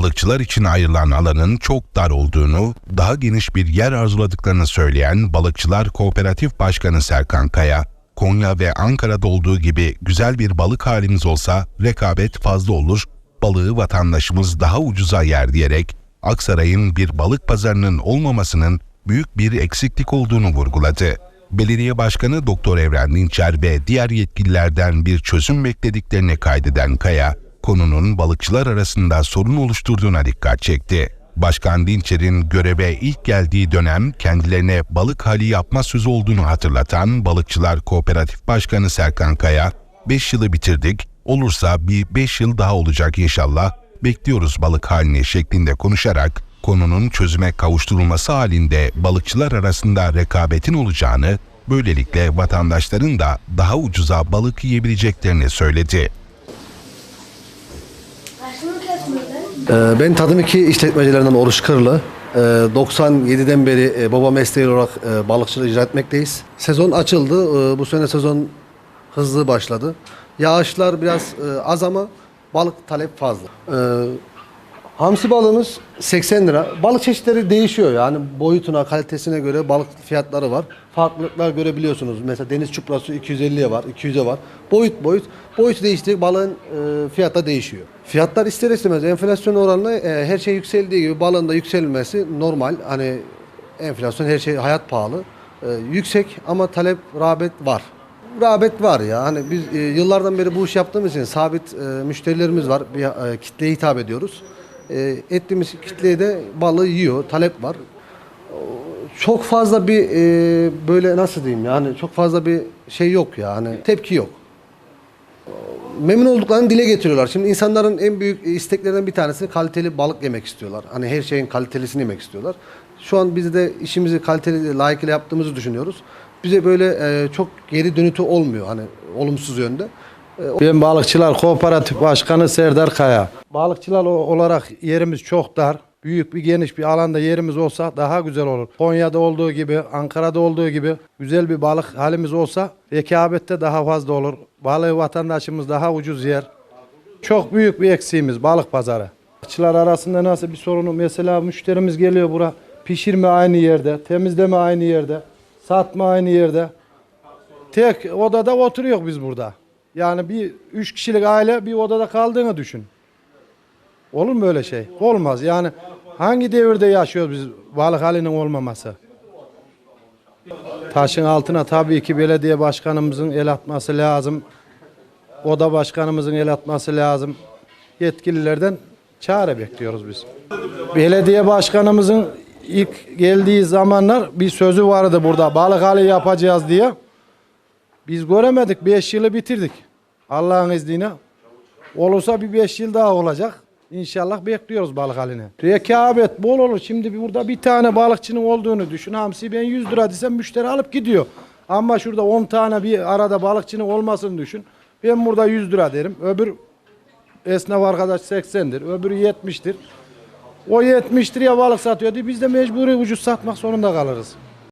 balıkçılar için ayrılan alanın çok dar olduğunu, daha geniş bir yer arzuladıklarını söyleyen Balıkçılar Kooperatif Başkanı Serkan Kaya, Konya ve Ankara'da olduğu gibi güzel bir balık halimiz olsa rekabet fazla olur, balığı vatandaşımız daha ucuza yer diyerek Aksaray'ın bir balık pazarının olmamasının büyük bir eksiklik olduğunu vurguladı. Belediye Başkanı Doktor Evren Dinçer ve diğer yetkililerden bir çözüm beklediklerini kaydeden Kaya, konunun balıkçılar arasında sorun oluşturduğuna dikkat çekti. Başkan Dinçer'in göreve ilk geldiği dönem kendilerine balık hali yapma sözü olduğunu hatırlatan Balıkçılar Kooperatif Başkanı Serkan Kaya, 5 yılı bitirdik, olursa bir 5 yıl daha olacak inşallah, bekliyoruz balık halini şeklinde konuşarak konunun çözüme kavuşturulması halinde balıkçılar arasında rekabetin olacağını, böylelikle vatandaşların da daha ucuza balık yiyebileceklerini söyledi. Ben Tadım 2 işletmecilerinden Oruç Kırlı. Ee, 97'den beri e, baba mesleği olarak e, balıkçılığı icra etmekteyiz. Sezon açıldı. Ee, Bu sene sezon hızlı başladı. Yağışlar biraz e, az ama balık talep fazla. Hamsi balığımız 80 lira. Balık çeşitleri değişiyor yani boyutuna, kalitesine göre balık fiyatları var. Farklılıklar görebiliyorsunuz. Mesela deniz çuprası 250'ye var, 200'e var. Boyut boyut. Boyutu değiştiği balığın e, fiyatı da değişiyor. Fiyatlar ister istemez enflasyon oranla e, her şey yükseldiği gibi balığın da yükselmesi normal. Hani enflasyon her şey hayat pahalı. E, yüksek ama talep, rağbet var. Rağbet var ya. Hani biz e, yıllardan beri bu iş yaptığımız için sabit e, müşterilerimiz var. Bir e, kitleye hitap ediyoruz. E, ettiğimiz kitleye de balığı yiyor. Talep var. Çok fazla bir e, böyle nasıl diyeyim yani çok fazla bir şey yok ya. Hani tepki yok. Memnun olduklarını dile getiriyorlar. Şimdi insanların en büyük isteklerinden bir tanesi kaliteli balık yemek istiyorlar. Hani her şeyin kalitelisini yemek istiyorlar. Şu an biz de işimizi kaliteli, layıkıyla yaptığımızı düşünüyoruz. Bize böyle e, çok geri dönütü olmuyor hani olumsuz yönde. Ben Balıkçılar Kooperatif Başkanı Serdar Kaya. Balıkçılar olarak yerimiz çok dar. Büyük bir geniş bir alanda yerimiz olsa daha güzel olur. Konya'da olduğu gibi, Ankara'da olduğu gibi güzel bir balık halimiz olsa rekabette daha fazla olur. Balığı vatandaşımız daha ucuz yer. Çok büyük bir eksiğimiz balık pazarı. Balıkçılar arasında nasıl bir sorunu mesela müşterimiz geliyor bura pişirme aynı yerde, temizleme aynı yerde, satma aynı yerde. Tek odada oturuyor biz burada. Yani bir üç kişilik aile bir odada kaldığını düşün. Olur mu böyle şey? Olmaz. Yani hangi devirde yaşıyoruz biz balık halinin olmaması? Taşın altına tabii ki belediye başkanımızın el atması lazım. Oda başkanımızın el atması lazım. Yetkililerden çare bekliyoruz biz. Belediye başkanımızın ilk geldiği zamanlar bir sözü vardı burada. Balık hali yapacağız diye. Biz göremedik. 5 yılı bitirdik. Allah'ın izniyle. Olursa bir 5 yıl daha olacak. İnşallah bekliyoruz balık haline. Rekabet bol olur. Şimdi burada bir tane balıkçının olduğunu düşün. Hamsi ben 100 lira desem müşteri alıp gidiyor. Ama şurada 10 tane bir arada balıkçının olmasını düşün. Ben burada 100 lira derim. Öbür esnaf arkadaş 80'dir. Öbürü 70'tir. O 70 liraya balık satıyordu. Biz de mecburi ucuz satmak zorunda kalırız.